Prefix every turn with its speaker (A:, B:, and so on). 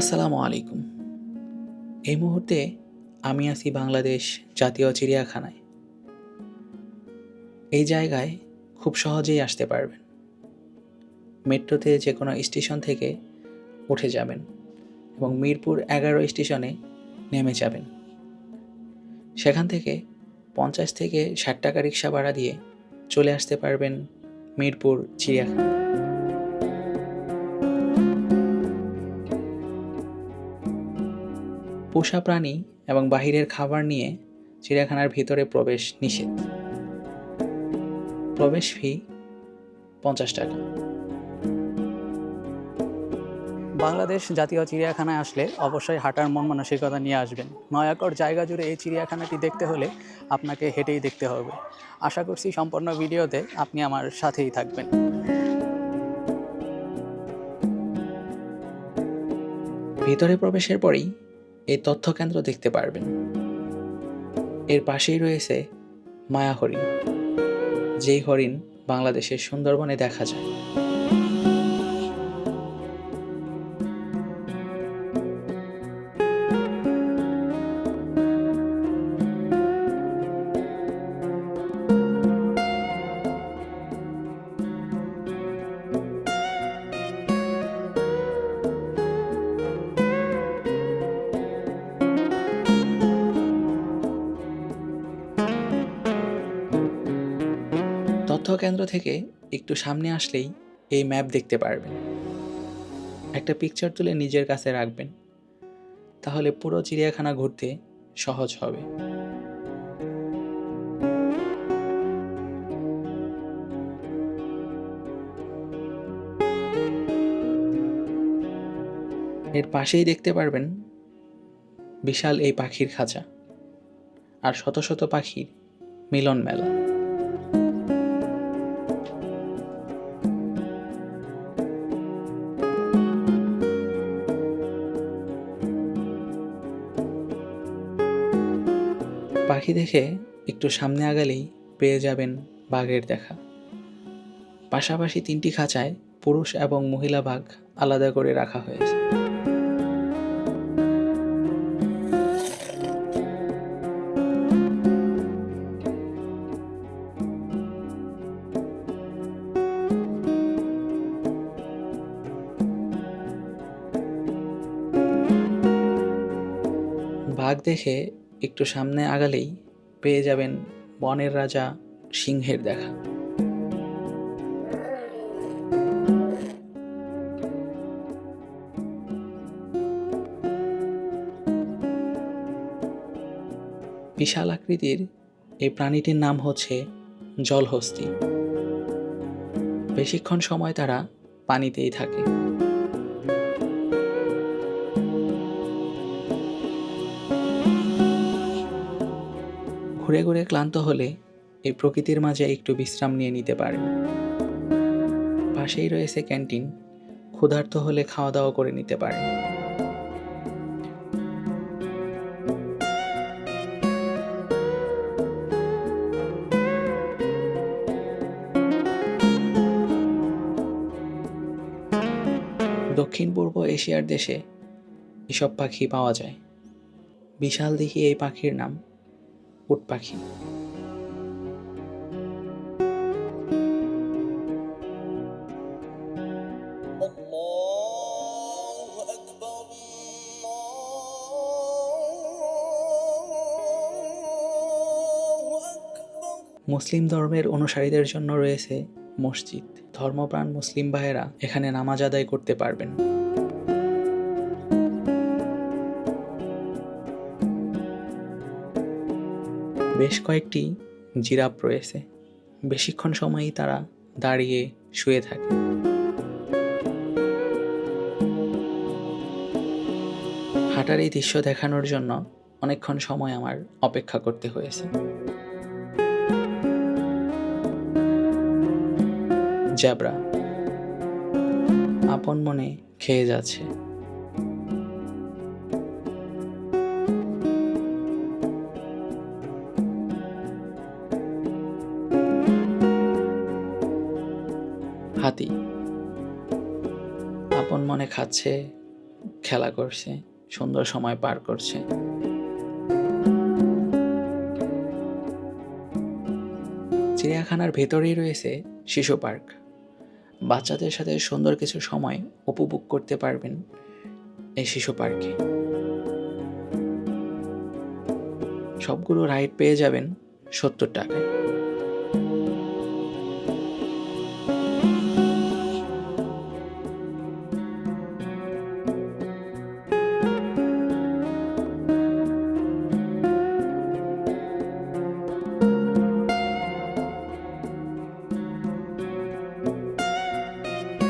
A: আসসালামু আলাইকুম। এই মুহূর্তে আমি আছি বাংলাদেশ জাতীয় চিড়িয়াখানায়। এই জায়গায় খুব সহজেই আসতে পারবেন। মেট্রোতে যে কোনো স্টেশন থেকে উঠে যাবেন এবং মিরপুর এগারো স্টেশনে নেমে যাবেন। সেখান থেকে পঞ্চাশ থেকে ষাট টাকা রিক্সা ভাড়া দিয়ে চলে আসতে পারবেন মিরপুর চিড়িয়াখানা পোষা প্রাণী এবং বাহিরের খাবার নিয়ে চিড়িয়াখানার ভিতরে প্রবেশ নিষেধ। প্রবেশ ফি পঞ্চাশ টাকা। বাংলাদেশ জাতীয় চিড়িয়াখানায় আসলে অবশ্যই হাঁটার মন মানসিকতা নিয়ে আসবেন। নয় একর জায়গা জুড়ে এই চিড়িয়াখানাটি দেখতে হলে আপনাকে হেঁটেই দেখতে হবে। আশা করছি সম্পূর্ণ ভিডিওতে আপনি আমার সাথেই থাকবেন। ভিতরে প্রবেশের পরেই এই তথ্য কেন্দ্র দেখতে পারবেন। এর পাশেই রয়েছে মায়া হরিণ, যেই হরিণ বাংলাদেশের সুন্দরবনে দেখা যায়। কেন্দ্র থেকে একটু সামনে আসলেই এই ম্যাপ দেখতে পারবেন। একটা পিকচার তুলে নিজের কাছে রাখবেন। তাহলে পুরো চিড়িয়াখানা ঘুরতে সহজ হবে। এর পাশেই দেখতে পারবেন বিশাল এই পাখির খাঁচা। আর শত শত পাখির মিলন মেলা। পাখি দেখে একটু সামনে আগালেই পেয়ে যাবেন বাঘের দেখা। পাশাপাশি তিনটি খাঁচায় পুরুষ এবং মহিলা বাঘ আলাদা করে রাখা হয়েছে। বাঘ দেখে একটু সামনে আগালেই পেয়ে যাবেন বনের রাজা সিংহের দেখা। বিশাল আকৃতির এই প্রাণীটির নাম হচ্ছে জলহস্তি। বেশিক্ষণ সময় তারা পানিতেই থাকে। ঘুরে ঘুরে ক্লান্ত হলে এই প্রকৃতির মাঝে একটু বিশ্রাম নিয়ে নিতে পারে। পাশেই রয়েছে ক্যান্টিন, ক্ষুধার্ত হলে খাওয়া দাওয়া করে নিতে পারে। দক্ষিণ পূর্ব এশিয়ার দেশে এসব পাখি পাওয়া যায়। বিশাল দেখি এই পাখির নাম। উট পাখি। মুসলিম ধর্মের অনুসারীদের জন্য রয়েছে মসজিদ। ধর্মপ্রাণ মুসলিম ভাইয়েরা এখানে নামাজ আদায় করতে পারবেন। বেশ কয়েকটি জিরাফ রয়েছে। বেশিক্ষণ সময়ই তারা দাঁড়িয়ে শুয়ে থাকে। হাঁটার এই দৃশ্য দেখানোর জন্য অনেকক্ষণ সময় আমার অপেক্ষা করতে হয়েছে। জ্যাবরা, আপন মনে খেয়ে যাচ্ছে। হাতি। আপন মনে খাচ্ছে, খেলা করছে, সুন্দর সময় পার করছে। চিড়িয়াখানার ভেতরেই রয়েছে শিশু পার্ক। বাচ্চাদের সাথে সুন্দর কিছু সময় উপভোগ করতে পারবেন এই শিশু পার্কে। সবগুলো রাইড পেয়ে যাবেন সত্তর টাকায়।